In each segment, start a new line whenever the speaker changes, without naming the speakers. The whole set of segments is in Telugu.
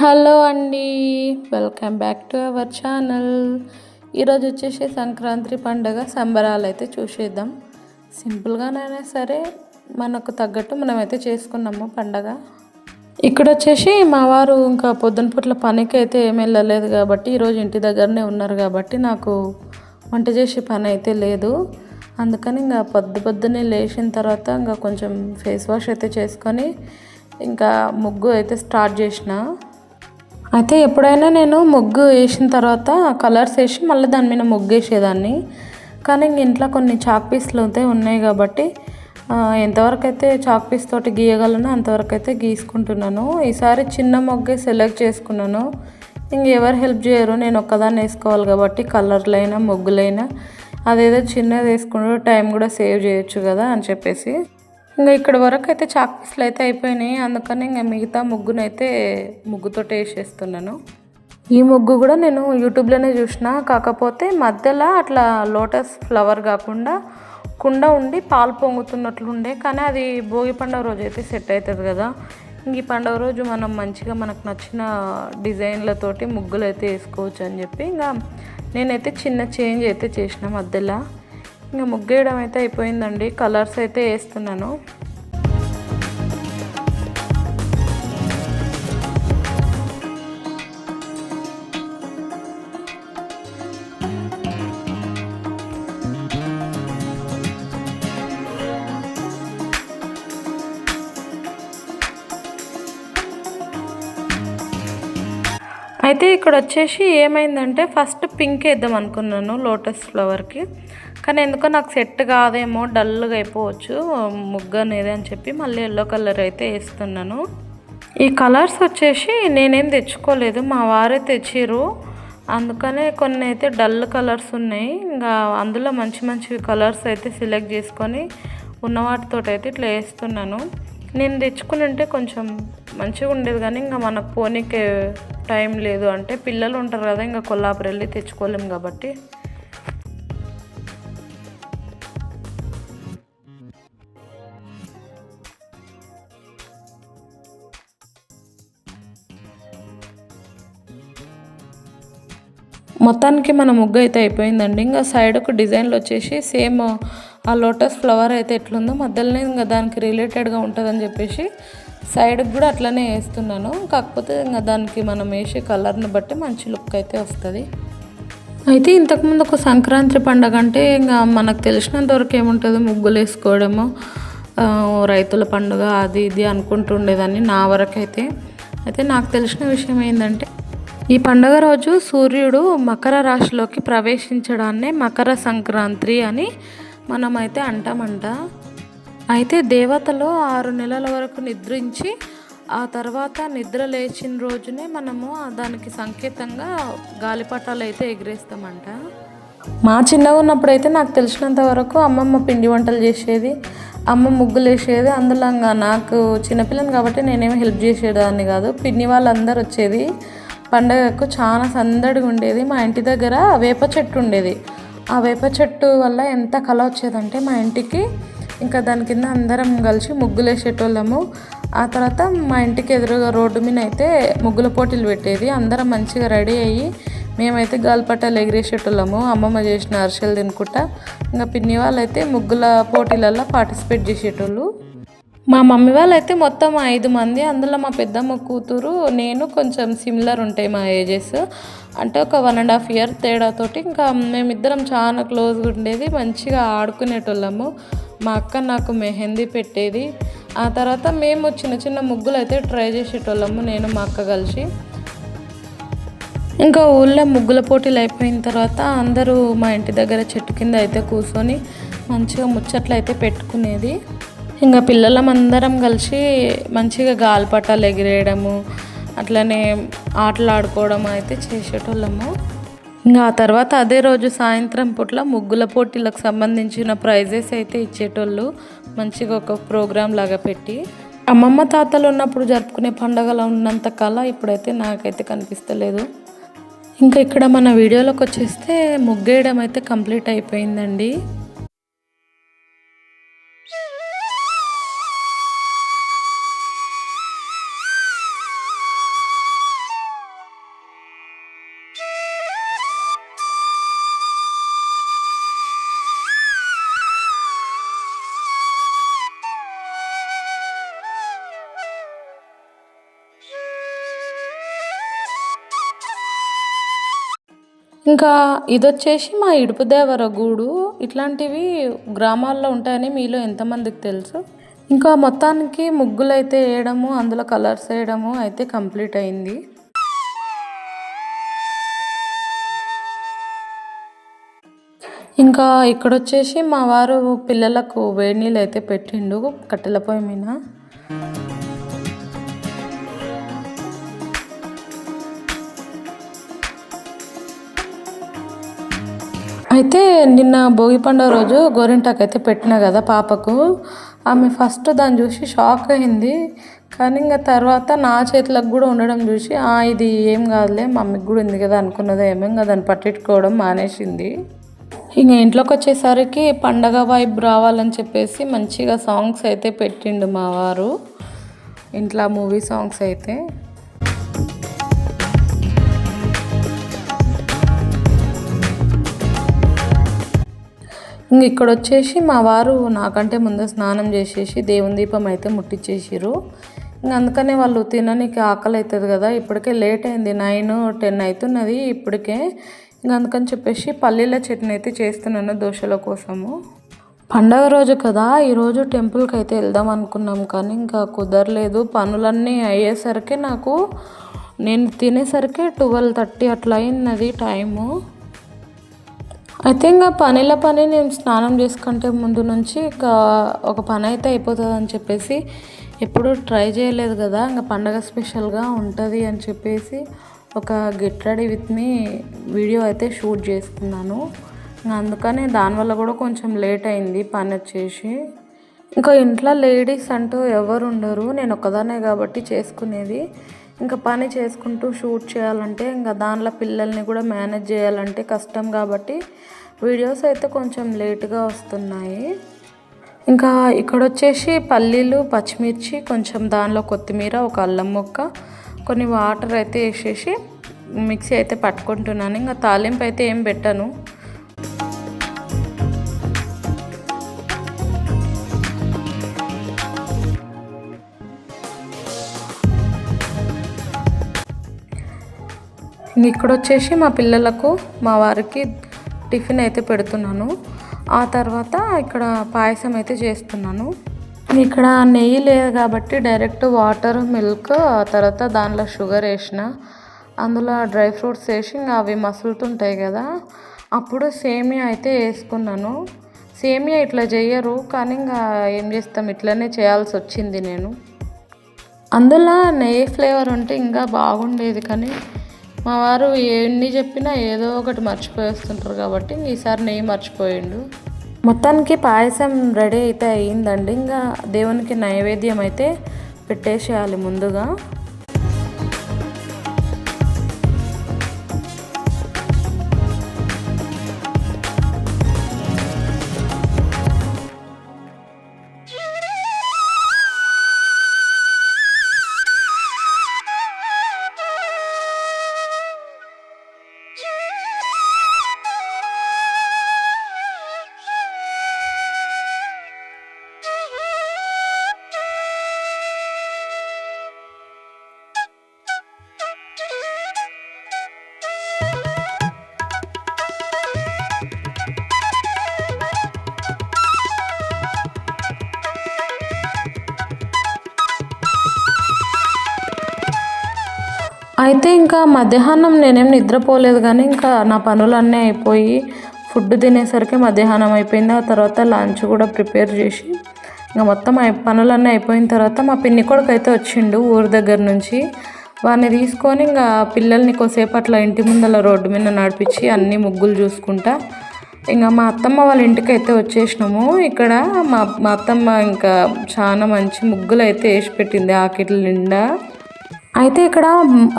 హలో అండి. Welcome back to our channel ఈరోజు వచ్చేసి సంక్రాంతి పండుగ సంబరాలు అయితే చూసేద్దాం. సింపుల్గానైనా సరే మనకు తగ్గట్టు మనమైతే చేసుకున్నాము పండగ. ఇక్కడ వచ్చేసి మా వారు ఇంకా పొద్దున పూట్ల పనికి అయితే ఏమి వెళ్ళలేదు కాబట్టి ఈరోజు ఇంటి దగ్గరనే ఉన్నారు కాబట్టి నాకు వంట చేసే పని అయితే లేదు. అందుకని ఇంకా పొద్దు పొద్దునే లేచిన తర్వాత ఇంకా కొంచెం ఫేస్ వాష్ అయితే చేసుకొని ఇంకా ముగ్గు అయితే స్టార్ట్ చేసిన. అయితే ఎప్పుడైనా నేను ముగ్గు వేసిన తర్వాత కలర్స్ వేసి మళ్ళీ దాని మీద ముగ్గు వేసేదాన్ని. కానీ ఇంక ఇంట్లో కొన్ని చాక్ పీస్లు అయితే ఉన్నాయి కాబట్టి ఎంతవరకు అయితే చాక్ పీస్ తోటి గీయగలనో అంతవరకు అయితే గీసుకుంటున్నాను. ఈసారి చిన్న మొగ్గే సెలెక్ట్ చేసుకున్నాను. ఇంక ఎవరు హెల్ప్ చేయరు నేను ఒక్కదాన్ని వేసుకోవాలి కాబట్టి కలర్లైనా ముగ్గులైనా. అదేదో చిన్నది వేసుకుంటూ టైం కూడా సేవ్ చేయొచ్చు కదా అని చెప్పేసి. ఇంకా ఇక్కడ వరకు అయితే చాక్పీస్లు అయితే అయిపోయినాయి. అందుకని ఇంకా మిగతా ముగ్గునైతే ముగ్గుతో వేసేస్తున్నాను. ఈ ముగ్గు కూడా నేను యూట్యూబ్లోనే చూసిన. కాకపోతే మధ్యలో అట్లా లోటస్ ఫ్లవర్ కాకుండా కుండ ఉండి పాలు పొంగుతున్నట్లు ఉండే. కానీ అది భోగి పండుగ రోజు అయితే సెట్ అవుతుంది కదా. ఇంక ఈ పండుగ రోజు మనం మంచిగా మనకు నచ్చిన డిజైన్లతోటి ముగ్గులు అయితే వేసుకోవచ్చు అని చెప్పి. ఇంకా నేనైతే చిన్న చేంజ్ అయితే చేసిన మధ్యలో. ఇంకా ముగ్గేయడం అయితే అయిపోయిందండి. కలర్స్ అయితే వేస్తున్నాను. అయితే ఇక్కడ వచ్చేసి ఏమైందంటే ఫస్ట్ పింక్ వేద్దాం అనుకున్నాను లోటస్ ఫ్లవర్కి కానీ ఎందుకో నాకు సెట్ కాదేమో డల్గా అయిపోవచ్చు ముగ్గనేది అని చెప్పి మళ్ళీ ఎల్లో కలర్ అయితే వేస్తున్నాను. ఈ కలర్స్ వచ్చేసి నేనేం తెచ్చుకోలేదు మా వారే తెచ్చిర్రు. అందుకనే కొన్ని అయితే డల్ కలర్స్ ఉన్నాయి. ఇంకా అందులో మంచి మంచి కలర్స్ అయితే సెలెక్ట్ చేసుకొని ఉన్న వాటితో అయితే ఇట్లా వేస్తున్నాను. నేను తెచ్చుకుని ఉంటే కొంచెం మంచిగా ఉండేది కానీ ఇంకా మనకు పోనీకే టైం లేదు. అంటే పిల్లలు ఉంటారు కదా ఇంకా కొల్లాపురెళ్ళి వెళ్ళి తెచ్చుకోలేం కాబట్టి. మొత్తానికి మన ముగ్గు అయితే అయిపోయిందండి. ఇంకా సైడ్కు డిజైన్లు వచ్చేసి సేమ్ ఆ లోటస్ ఫ్లవర్ అయితే ఎట్లుందో మధ్యలోనే ఇంకా దానికి రిలేటెడ్గా ఉంటుందని చెప్పేసి సైడ్కి కూడా అట్లనే వేస్తున్నాను. కాకపోతే ఇంకా దానికి మనం వేసే కలర్ని బట్టి మంచి లుక్ అయితే వస్తుంది. అయితే ఇంతకుముందు ఒక సంక్రాంతి పండగ అంటే ఇంకా మనకు తెలిసినంత వరకు ఏముంటుంది? ముగ్గులు వేసుకోవడము రైతుల పండుగ అది ఇది అనుకుంటుండేదాన్ని నా వరకు అయితే అయితే నాకు తెలిసిన విషయం ఏంటంటే ఈ పండుగ రోజు సూర్యుడు మకర రాశిలోకి ప్రవేశించడాన్నే మకర సంక్రాంతి అని మనమైతే అంటామంట. అయితే దేవతలు ఆరు నెలల వరకు నిద్రించి ఆ తర్వాత నిద్ర లేచిన రోజునే మనము దానికి సంకేతంగా గాలిపటాలు అయితే ఎగిరేస్తామంట. మా చిన్నగా ఉన్నప్పుడు అయితే నాకు తెలిసినంత వరకు అమ్మమ్మ పిండి వంటలు చేసేది అమ్మ ముగ్గులు వేసేది అందులో ఇంకా నాకు చిన్నపిల్లని కాబట్టి నేనేమి హెల్ప్ చేసేదాన్ని కాదు. పిన్ని వాళ్ళందరూ వచ్చేది పండగకు చాలా సందడిగా ఉండేది. మా ఇంటి దగ్గర వేప చెట్టు ఉండేది. ఆ వేప చెట్టు వల్ల ఎంత కళ వచ్చేదంటే మా ఇంటికి ఇంకా దాని కింద అందరం కలిసి ముగ్గులు వేసేటోళ్ళము ఆ తర్వాత మా ఇంటికి ఎదురుగా రోడ్డు మీద అయితే ముగ్గుల పోటీలు పెట్టేది. అందరం మంచిగా రెడీ అయ్యి మేమైతే గాలిపట్టాలు ఎగిరేసేటోళ్ళము. అమ్మమ్మ చేసిన అరిసెలు తినుకుంటా. ఇంకా పిన్ని వాళ్ళు అయితే ముగ్గుల పోటీలలో పార్టిసిపేట్ చేసేటోళ్ళు. మా మమ్మీ వాళ్ళు అయితే మొత్తం ఐదు మంది అందులో మా పెద్దమ్మ కూతురు నేను కొంచెం సిమిలర్ ఉంటాయి మా ఏజెస్ అంటే ఒక వన్ అండ్ హాఫ్ ఇయర్ తేడాతోటి ఇంకా మేమిద్దరం చాలా క్లోజ్గా ఉండేది మంచిగా ఆడుకునేటోళ్ళము. మా అక్క నాకు మెహందీ పెట్టేది. ఆ తర్వాత మేము చిన్న చిన్న ముగ్గులు అయితే ట్రై చేసేటోళ్ళము నేను మా అక్క కలిసి. ఇంకా ఊళ్ళో ముగ్గుల పోటీలు అయిపోయిన తర్వాత అందరూ మా ఇంటి దగ్గర చెట్టు కింద అయితే కూర్చొని మంచిగా ముచ్చట్లు అయితే పెట్టుకునేది. ఇంకా పిల్లలం అందరం కలిసి మంచిగా గాలిపటాలు ఎగిరేయడము అట్లనే ఆటలు ఆడుకోవడం అయితే చేసేటోళ్ళము. ఇంకా ఆ తర్వాత అదే రోజు సాయంత్రం పూట్ల ముగ్గుల పోటీలకు సంబంధించిన ప్రైజెస్ అయితే ఇచ్చేటోళ్ళు మంచిగా ఒక ప్రోగ్రాం లాగా పెట్టి. అమ్మమ్మ తాతలు ఉన్నప్పుడు జరుపుకునే పండుగలు ఉన్నంత కళ ఇప్పుడైతే నాకైతే కనిపిస్తలేదు. ఇంకా ఇక్కడ మన వీడియోలోకి వచ్చేస్తే ముగ్గేయడం అయితే కంప్లీట్ అయిపోయిందండి. ఇంకా ఇది వచ్చేసి మా ఇడుపుదేవర గూడు. ఇట్లాంటివి గ్రామాల్లో ఉంటాయని మీలో ఎంతమందికి తెలుసు? ఇంకా మొత్తానికి ముగ్గులు అయితే వేయడము అందులో కలర్స్ వేయడము అయితే కంప్లీట్ అయింది. ఇంకా ఇక్కడ వచ్చేసి మా వారు పిల్లలకు వేడి నీళ్ళు అయితే పెట్టిండు కట్టెల పొయ్యి మీద. అయితే నిన్న భోగి పండుగ రోజు గోరింటాకు అయితే పెట్టిన కదా పాపకు. ఆమె ఫస్ట్ దాన్ని చూసి షాక్ అయింది. కానీ ఇంకా తర్వాత నా చేతులకు కూడా ఉండడం చూసి "ఆ, ఇది ఏం కాదులే మమ్మీకి కూడా ఉంది కదా అనుకున్నదో ఏమో ఇంకా దాన్ని పట్టించుకోవడం మానేసింది. ఇంక ఇంట్లోకి వచ్చేసరికి పండగ వైబ్ రావాలని చెప్పేసి మంచిగా సాంగ్స్ అయితే పెట్టిండు మా వారు. ఇంట్లో మూవీ సాంగ్స్ అయితే. ఇంక ఇక్కడ వచ్చేసి మా వారు నాకంటే ముందు స్నానం చేసేసి దేవుని దీపం అయితే ముట్టించేసిర్రు ఇంక అందుకనే వాళ్ళు తిననీకి ఆకలి అవుతుంది కదా ఇప్పటికే లేట్ అయింది నైన్ టెన్ అవుతున్నది ఇప్పటికే. ఇంక అందుకని చెప్పేసి పల్లీల చట్నీ అయితే చేస్తున్నాను దోశల కోసము. పండగ రోజు కదా ఈరోజు టెంపుల్కి అయితే వెళ్దాం అనుకున్నాం కానీ ఇంకా కుదరలేదు. పనులన్నీ అయ్యేసరికి నాకు నేను తినేసరికి ట్వెల్వ్ థర్టీ అట్లా అయింది టైము. అయితే ఇంకా పనిల పని నేను స్నానం చేసుకుంటే ముందు నుంచి ఇంకా ఒక పని అయితే అయిపోతుంది అని చెప్పేసి ఎప్పుడూ ట్రై చేయలేదు కదా. ఇంకా పండగ స్పెషల్గా ఉంటుంది అని చెప్పేసి ఒక get ready with me video అయితే షూట్ చేసుకున్నాను అందుకని దానివల్ల కూడా కొంచెం లేట్ అయింది పని వచ్చేసి. ఇంకా ఇంట్లో లేడీస్ అంటూ ఎవరు ఉండరు. నేను ఒక్కదానే కాబట్టి చేసుకునేది. ఇంకా పని చేసుకుంటూ షూట్ చేయాలంటే ఇంకా దానిలో పిల్లల్ని కూడా మేనేజ్ చేయాలంటే కష్టం కాబట్టి వీడియోస్ అయితే కొంచెం లేట్గా వస్తున్నాయి. ఇంకా ఇక్కడ వచ్చేసి పల్లీలు పచ్చిమిర్చి కొంచెం దానిలో కొత్తిమీర ఒక అల్లం ముక్క కొన్ని వాటర్ అయితే వేసేసి మిక్సీ అయితే పట్టుకుంటున్నాను. ఇంకా తాలింపు అయితే ఏం పెట్టాను. ఇక్కడ వచ్చేసి మా పిల్లలకు మా వారికి టిఫిన్ అయితే పెడుతున్నాను. ఆ తర్వాత ఇక్కడ పాయసం అయితే చేస్తున్నాను. ఇక్కడ నెయ్యి లేదు కాబట్టి డైరెక్ట్ వాటర్ మిల్క్ ఆ తర్వాత దానిలో షుగర్ వేసిన అందులో డ్రై ఫ్రూట్స్ వేసి ఇంకా అవి మసులుతుంటాయి కదా. అప్పుడు సేమియా అయితే వేసుకున్నాను. సేమియా ఇట్లా చేయరు కానీ ఇంకా ఏం చేస్తాం ఇట్లనే చేయాల్సి వచ్చింది నేను. అందులో నెయ్యి ఫ్లేవర్ ఉంటే ఇంకా బాగుండేది కానీ మా వారు ఎన్ని చెప్పినా ఏదో ఒకటి మర్చిపోయేస్తుంటారు కాబట్టి ఈసారి నెయ్యి మర్చిపోయిండు. మొత్తానికి పాయసం రెడీ అయితే అయ్యిందండి ఇంకా దేవునికి నైవేద్యం అయితే పెట్టేసేయాలి ముందుగా. అయితే ఇంకా మధ్యాహ్నం నేనేం నిద్రపోలేదు కానీ ఇంకా నా పనులన్నీ అయిపోయి ఫుడ్ తినేసరికి మధ్యాహ్నం అయిపోయింది. ఆ తర్వాత లంచ్ కూడా ప్రిపేర్ చేసి ఇంకా మొత్తం పనులన్నీ అయిపోయిన తర్వాత మా పిన్ని కొడుకు అయితే వచ్చిండు ఊరి దగ్గర నుంచి. వాడిని తీసుకొని ఇంకా పిల్లల్ని కొద్దిసేపు అట్లా ఇంటి ముందల రోడ్డు మీద నడిపించి అన్ని ముగ్గులు చూసుకుంటా ఇంకా మా అత్తమ్మ వాళ్ళ ఇంటికి అయితే వచ్చేసినాము. ఇక్కడ మా మా అత్తమ్మ ఇంకా చాలా మంచి ముగ్గులు అయితే వేసి పెట్టింది. ఆకిట్ల నిండా అయితే ఇక్కడ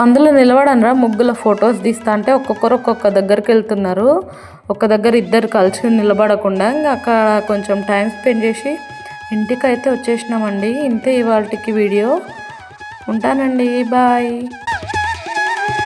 అందులో నిలబడనరా ముగ్గుల ఫొటోస్ తీస్తా అంటే ఒక్కొక్కరు ఒక్కొక్క దగ్గరికి వెళ్తున్నారు. ఒక దగ్గర ఇద్దరు కలిసి నిలబడకుండా ఇంకా అక్కడ కొంచెం టైం స్పెండ్ చేసి ఇంటికి అయితే వచ్చేసినామండి. ఇంతే ఇవాళకి వీడియో. ఉంటానండి బాయ్.